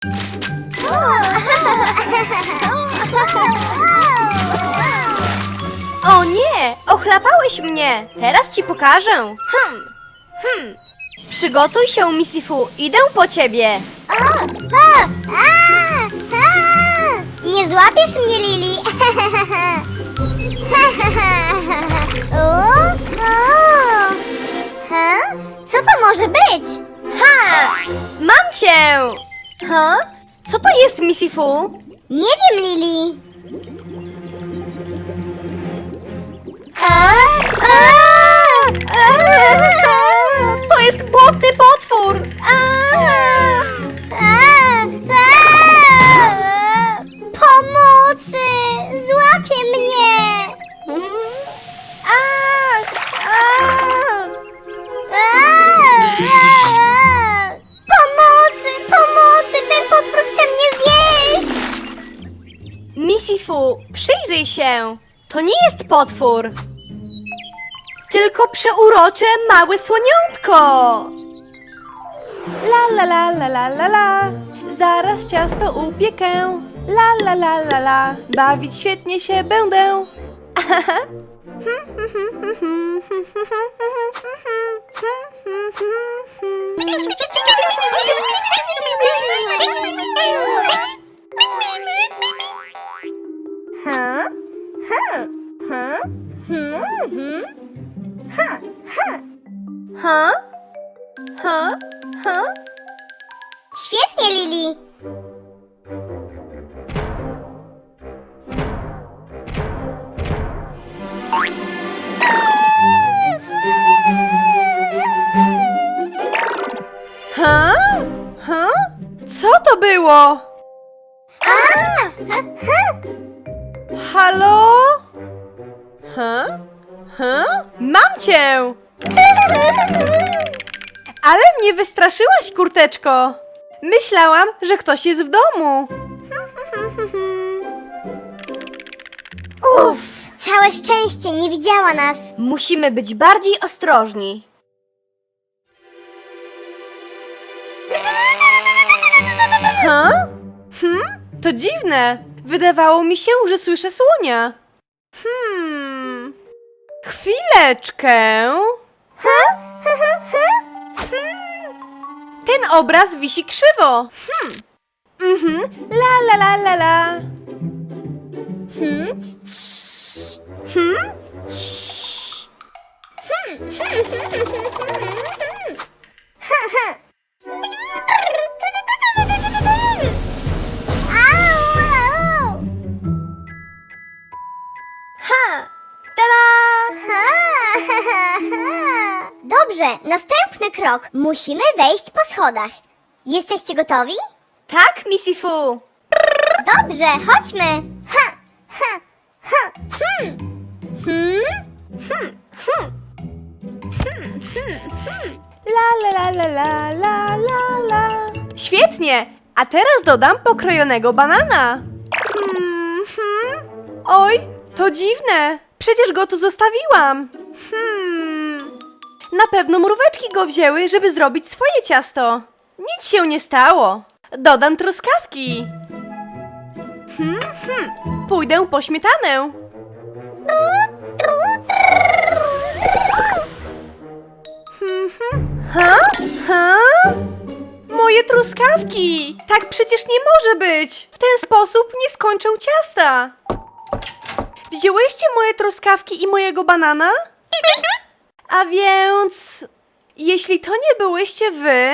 O nie! Ochlapałeś mnie! Teraz ci pokażę! Hm, hm. Przygotuj się, Misifu, idę po ciebie! Nie złapiesz mnie, Lili. Co to może być? Ha! Mam cię! Ha? Co to jest, Misifu? Nie wiem, Lili. A, a, a. To jest błotny potwór! A, przyjrzyj się! To nie jest potwór! Tylko przeurocze małe słoniątko! La la la la la la la Zaraz ciasto upiekę La la la la la Bawić świetnie się będę było? Halo? Ha? Ha? Mam cię! Ale mnie wystraszyłaś, kurteczko! Myślałam, że ktoś jest w domu. Uff! Całe szczęście, nie widziała nas. Musimy być bardziej ostrożni. Ha? Hm? To dziwne. Wydawało mi się, że słyszę słonia. Hmm. Chwileczkę. Ha? Ha? Ha? Ten obraz wisi krzywo. Hmm. Mhm. La la la la la. Hmm? Hmm? Ciii. Krok. Musimy wejść po schodach. Jesteście gotowi? Tak, Misifu. Dobrze, chodźmy. Ha, ha, ha, hmm. Hmm? La la la la la la la la. Świetnie! A teraz dodam pokrojonego banana. Hmm, hmm. Oj, to dziwne. Przecież go tu zostawiłam. Hmm. Na pewno mróweczki go wzięły, żeby zrobić swoje ciasto. Nic się nie stało. Dodam truskawki. Hmm, hmm. Pójdę po śmietanę. Hmm, hmm. Ha? Ha? Moje truskawki! Tak przecież nie może być! W ten sposób nie skończę ciasta! Wzięłyście moje truskawki i mojego banana? A więc... Jeśli to nie byłyście wy,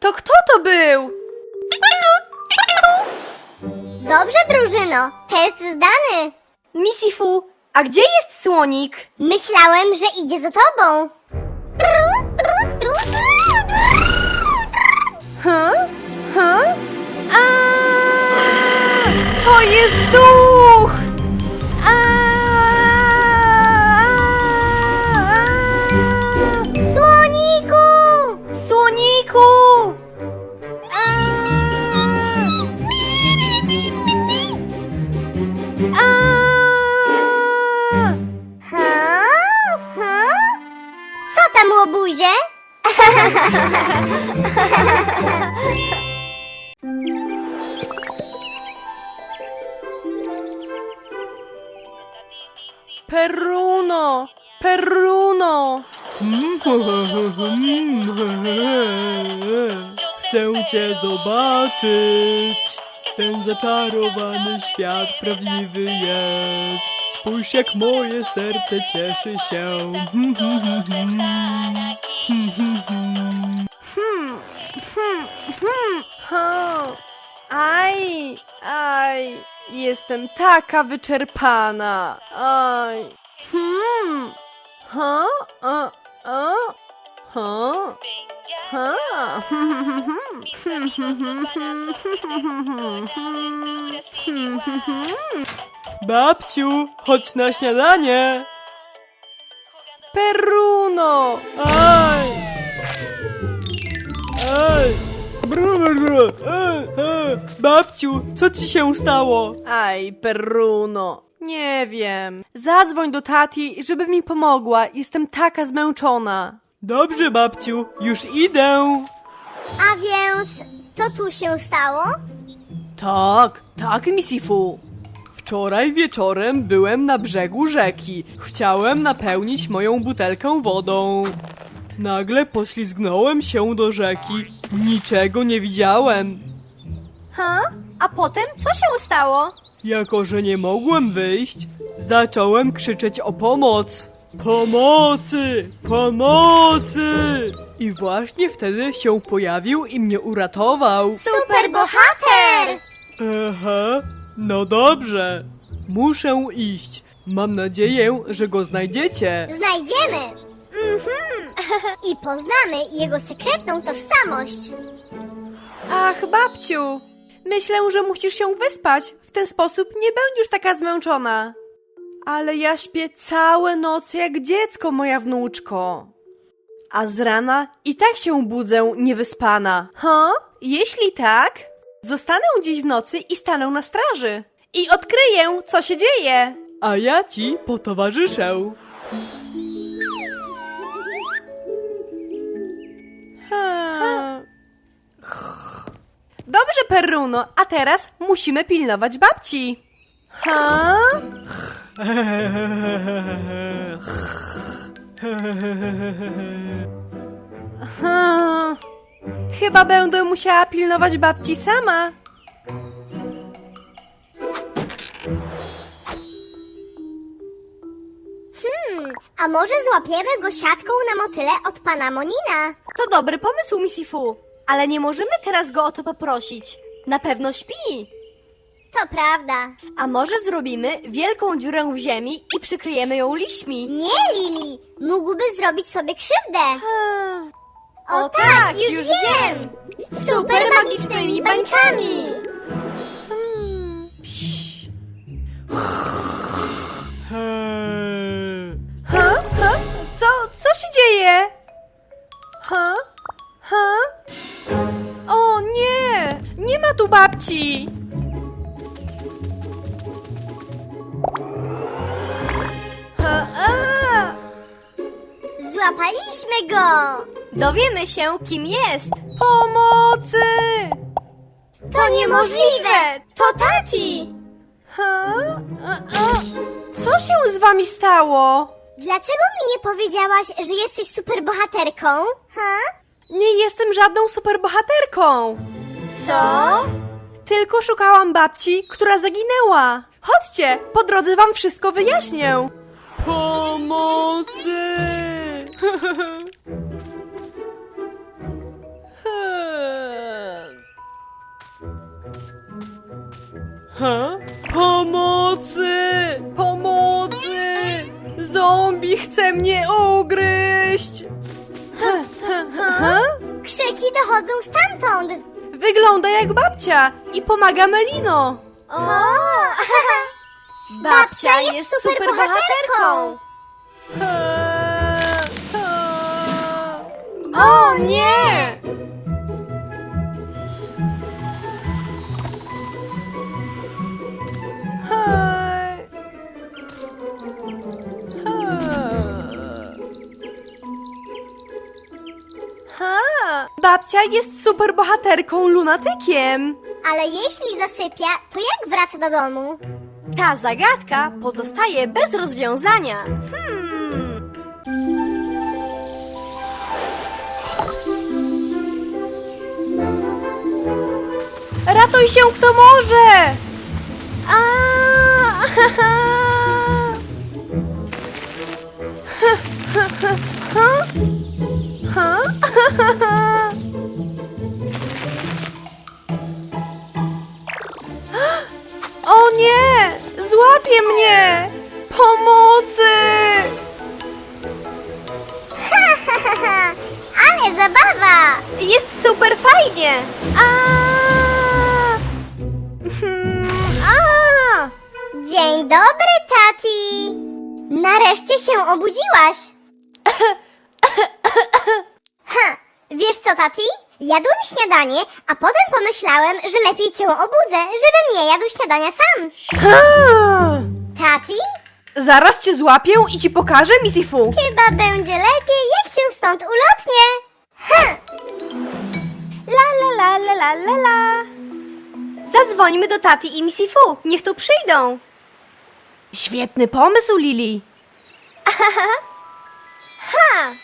to kto to był? Dobrze, drużyno. Test zdany. Misifu, a gdzie jest słonik? Myślałem, że idzie za tobą. Ha? Ha? A! To jest duch! Chcę cię zobaczyć. Ten zaczarowany świat prawdziwy jest. Spójrz jak moje serce cieszy się. Ha. Aj, aj, jestem taka wyczerpana. Aj. Hmm. Ha? A, a? Ha? Ha? Babciu, chodź na śniadanie. Peruno! Aj! Aj! Bru, bru. Babciu, co ci się stało? Aj, Peruno. Nie wiem. Zadzwoń do tati, żeby mi pomogła. Jestem taka zmęczona. Dobrze, babciu, już idę. A więc, co tu się stało? Tak, tak, Misifu. Wczoraj wieczorem byłem na brzegu rzeki. Chciałem napełnić moją butelkę wodą. Nagle poślizgnąłem się do rzeki. Niczego nie widziałem. Ha? A potem co się stało? Jako, że nie mogłem wyjść, zacząłem krzyczeć o pomoc. Pomocy! Pomocy! I właśnie wtedy się pojawił i mnie uratował. Super bohater! Aha, no dobrze. Muszę iść. Mam nadzieję, że go znajdziecie. Znajdziemy! Mhm. I poznamy jego sekretną tożsamość. Ach, babciu. Myślę, że musisz się wyspać. W ten sposób nie będziesz taka zmęczona. Ale ja śpię całe noce jak dziecko, moja wnuczko. A z rana i tak się budzę niewyspana. Ha? Jeśli tak, zostanę dziś w nocy i stanę na straży. I odkryję, co się dzieje. A ja ci potowarzyszę. Dobrze, Peruno, a teraz musimy pilnować babci. Ha? Ha. Chyba będę musiała pilnować babci sama. Hmm, a może złapiemy go siatką na motyle od pana Monina? To dobry pomysł, Misifu, ale nie możemy teraz go o to poprosić. Na pewno śpi. To prawda. A może zrobimy wielką dziurę w ziemi i przykryjemy ją liśćmi? Nie, Lili! Mógłby zrobić sobie krzywdę. O, O tak, tak, już, już wiem! Super magicznymi bańkami! Ha? Ha? Co, co się dzieje? Ha? Ha? O nie! Nie ma tu babci! Złapaliśmy go! Dowiemy się, kim jest. Pomocy! To niemożliwe! To Tati! Ha? A, a. Co się z wami stało? Dlaczego mi nie powiedziałaś, że jesteś superbohaterką? Ha? Nie jestem żadną superbohaterką. Co? Tylko szukałam babci, która zaginęła. Chodźcie, po drodze wam wszystko wyjaśnię. Pomocy! Ha? Pomocy! Pomocy! Zombie chce mnie ugryźć. Ha? Krzyki dochodzą stamtąd! Wygląda jak babcia i pomaga Melino. O! Babcia jest superbohaterką. Ha, ha. O nie! Ha, babcia jest superbohaterką lunatykiem. Ale jeśli zasypia, to jak wraca do domu? Ta zagadka pozostaje bez rozwiązania. Hmm. Ratuj się, kto może! A! Ha? Ha? O obudziłaś! ha, wiesz co, Tati? Jadłem śniadanie, a potem pomyślałem, że lepiej cię obudzę, żebym nie jadł śniadania sam. Tati? Zaraz cię złapię i ci pokażę, Missy Fu. Chyba będzie lepiej, jak się stąd ulotnie. Ha! La la la la la la la. Zadzwońmy do Tati i Missy Fu. Niech tu przyjdą. Świetny pomysł, Lili. Ha?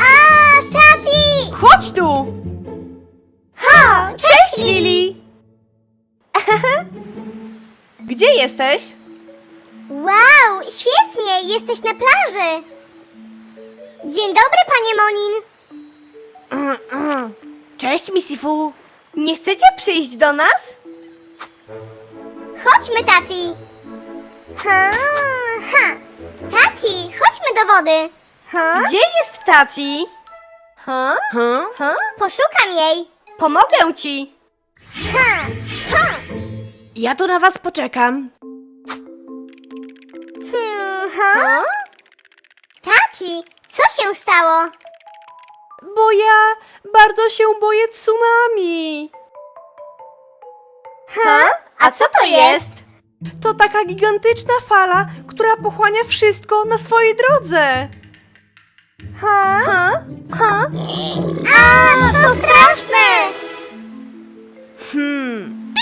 A, Tati! Chodź tu. Ha! Cześć, Lili. Gdzie jesteś? Wow, świetnie, jesteś na plaży. Dzień dobry, panie Monin. Cześć, Missy Fu. Nie chcecie przyjść do nas? Chodźmy, Tati. Ha, ha. Tati, chodźmy do wody. Ha? Gdzie jest Tati? Ha? Huh? Ha? Poszukam jej. Pomogę ci. Ha, ha. Ja tu na was poczekam. Hmm, ha? Tati, co się stało? Bo ja bardzo się boję tsunami. Ha? A co to jest? To taka gigantyczna fala, która pochłania wszystko na swojej drodze. Ha? Ha? Ha? A, to straszne! Hmm.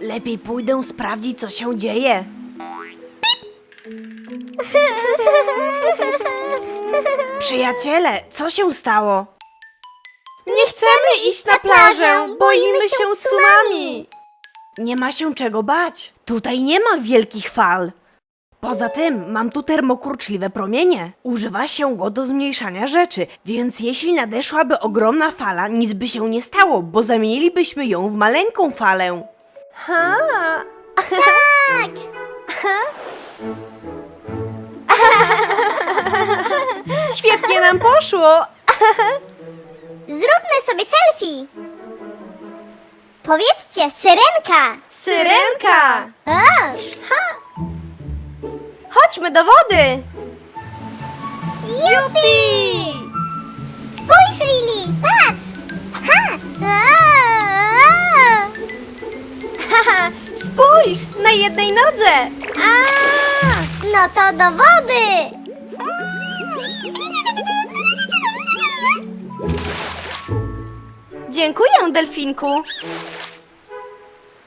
Lepiej pójdę sprawdzić, co się dzieje. Przyjaciele, co się stało? Nie chcemy iść na plażę, boimy się tsunami. Nie ma się czego bać. Tutaj nie ma wielkich fal. Poza tym mam tu termokurczliwe promienie. Używa się go do zmniejszania rzeczy, więc jeśli nadeszłaby ogromna fala, nic by się nie stało, bo zamienilibyśmy ją w maleńką falę. Ha! Tak! Świetnie nam poszło! Zróbmy sobie selfie. Powiedzcie, syrenka. Syrenka! O, Chodźmy do wody! Jupi! spójrz, Lili, patrz. Ha! Haha, spójrz, na jednej nodze! A! No to do wody. Dziękuję, delfinku!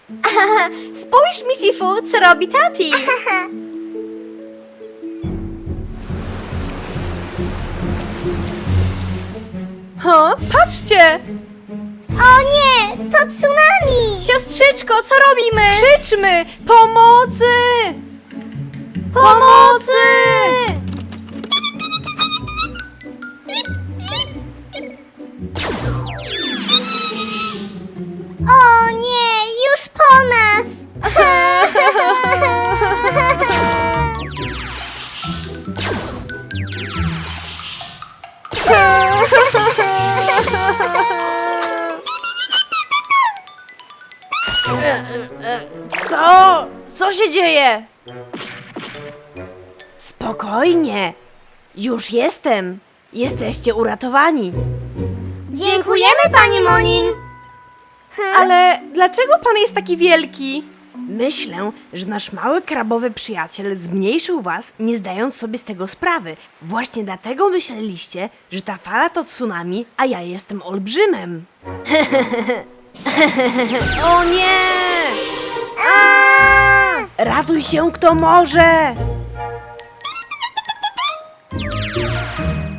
Spójrz, Missy Fu, co robi Tati! Ho, patrzcie! O nie, to tsunami. Siostrzyczko, co robimy? Krzyczmy! Pomocy! Pomocy! Już jestem. Jesteście uratowani. Dziękujemy, pani Monin. Ale dlaczego pan jest taki wielki? Myślę, że nasz mały krabowy przyjaciel zmniejszył was, nie zdając sobie z tego sprawy. Właśnie dlatego myśleliście, że ta fala to tsunami, a ja jestem olbrzymem. o nie! A! Ratuj się kto może! Música